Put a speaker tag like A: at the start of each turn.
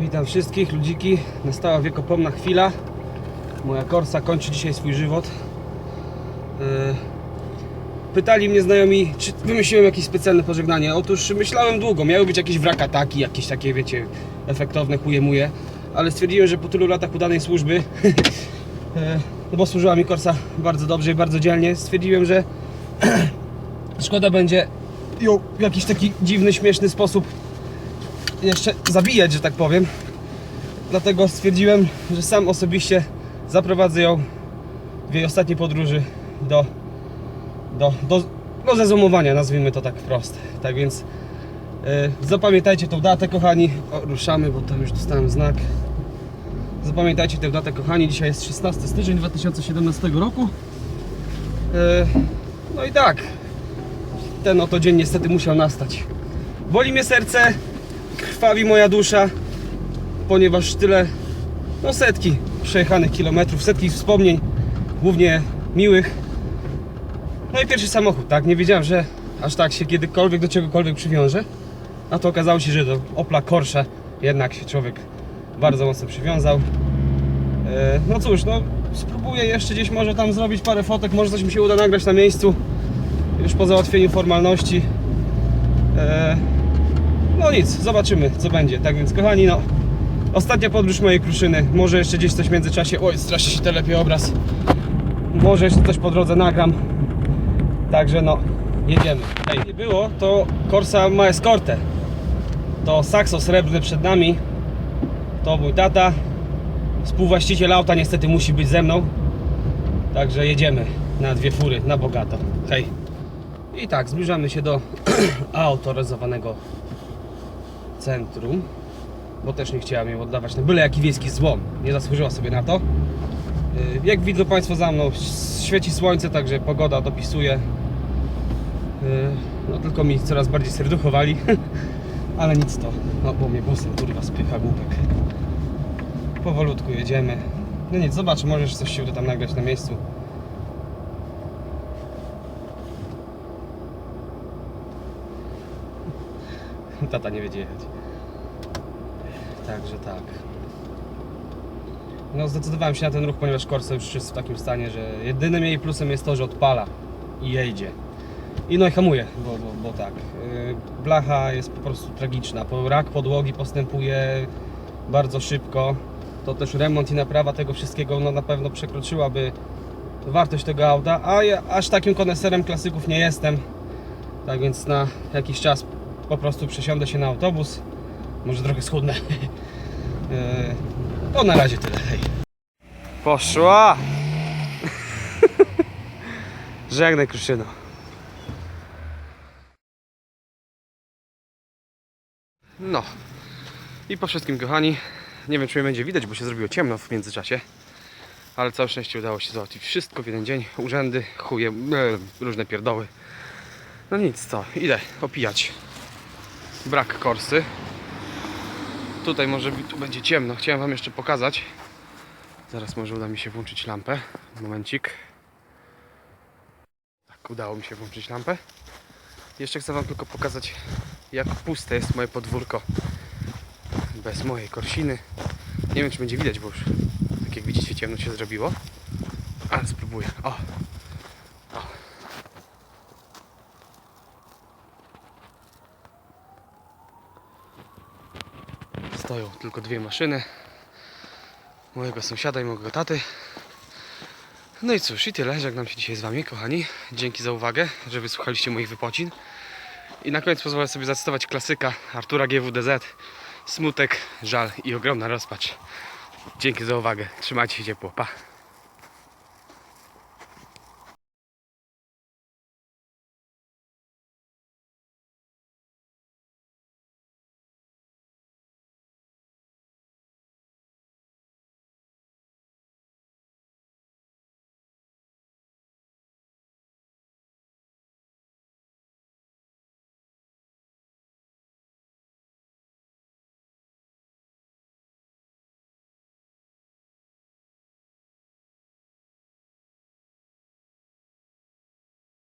A: Witam wszystkich ludziki. Nastała wiekopomna chwila. Moja korsa kończy dzisiaj swój żywot. Pytali mnie znajomi, czy wymyśliłem jakieś specjalne pożegnanie. Otóż myślałem długo, miały być jakieś wrakataki, jakieś takie, wiecie, efektowne, chujemuje. Ale stwierdziłem, że po tylu latach udanej służby, e, no bo służyła mi korsa bardzo dobrze i bardzo dzielnie, stwierdziłem, że szkoda będzie ją w jakiś taki dziwny, śmieszny sposób jeszcze zabijać, że tak powiem. Dlatego stwierdziłem, że sam osobiście zaprowadzę ją w jej ostatniej podróży do, do, do, do zezumowania, nazwijmy to tak wprost. Tak więc yy, zapamiętajcie tą datę, kochani. O, ruszamy, bo tam już dostałem znak. Zapamiętajcie tę datę, kochani. Dzisiaj jest 16 styczeń 2017 roku. Yy, no i tak, ten oto dzień niestety musiał nastać. Boli mnie serce, krwawi moja dusza, ponieważ tyle, no setki przejechanych kilometrów, setki wspomnień, głównie miłych. No i pierwszy samochód, tak? Nie wiedziałem, że aż tak się kiedykolwiek do czegokolwiek przywiąże. A to okazało się, że do Opla Corsa jednak się człowiek bardzo mocno przywiązał. E, No cóż, no spróbuję jeszcze gdzieś może tam zrobić parę fotek, może coś mi się uda nagrać na miejscu już po załatwieniu formalności. No nic, zobaczymy co będzie. Tak więc kochani, no ostatnia podróż mojej kruszyny. Może jeszcze gdzieś coś w międzyczasie. Oj, strasznie się telepie obraz. Może jeszcze coś po drodze nagram. Także no, jedziemy. Hej, nie było, to Corsa ma eskortę. To Saxo srebrny przed nami. To mój tata. Współwłaściciel auta niestety musi być ze mną. Także jedziemy na dwie fury, na bogato. Hej. I tak, zbliżamy się do autoryzowanego centrum, bo też nie chciałem jej oddawać na byle jaki wiejski złom. Nie zasłużyła sobie na to. Yy, Jak widzą Państwo za mną, świeci słońce, także pogoda dopisuje. Yy, No tylko mi coraz bardziej serducho wali, ale nic to. No bo mnie busem kurwa spycha głupek. Powolutku jedziemy. No nic, zobaczę, może jeszcze coś się uda tam nagrać na miejscu. Tata nie wiedzie jechać. Także tak. No zdecydowałem się na ten ruch, ponieważ Corsa już jest w takim stanie, że jedynym jej plusem jest to, że odpala i jedzie. I no i hamuje, bo, bo, bo tak. Yy, Blacha jest po prostu tragiczna. Rak podłogi postępuje bardzo szybko. To też remont i naprawa tego wszystkiego no, na pewno przekroczyłaby wartość tego auta, a ja aż takim koneserem klasyków nie jestem. Tak więc na jakiś czas po prostu przesiądę się na autobus. Może trochę schudnę. Yy, To na razie tyle. Hej. Poszła! Żegnaj Kruszyno. No. I po wszystkim kochani. Nie wiem czy mnie będzie widać, bo się zrobiło ciemno w międzyczasie. Ale całe szczęście udało się załatwić wszystko w jeden dzień. Urzędy, chuje, e, różne pierdoły. No nic, co, idę opijać. Brak korsy. Tutaj może tu będzie ciemno. Chciałem Wam jeszcze pokazać. Zaraz może uda mi się włączyć lampę. Momencik. Tak, udało mi się włączyć lampę. Jeszcze chcę Wam tylko pokazać, jak puste jest moje podwórko. Bez mojej korsiny. Nie wiem, czy będzie widać, bo już, tak jak widzicie, ciemno się zrobiło. Ale spróbuję. O! Stoją tylko dwie maszyny. Mojego sąsiada i mojego taty. No i cóż, i tyle. Żegnam się dzisiaj z Wami, kochani. Dzięki za uwagę, że wysłuchaliście moich wypocin. I na koniec pozwolę sobie zacytować klasyka Artura GWDZ. Smutek, żal i ogromna rozpacz. Dzięki za uwagę. Trzymajcie się ciepło. Pa.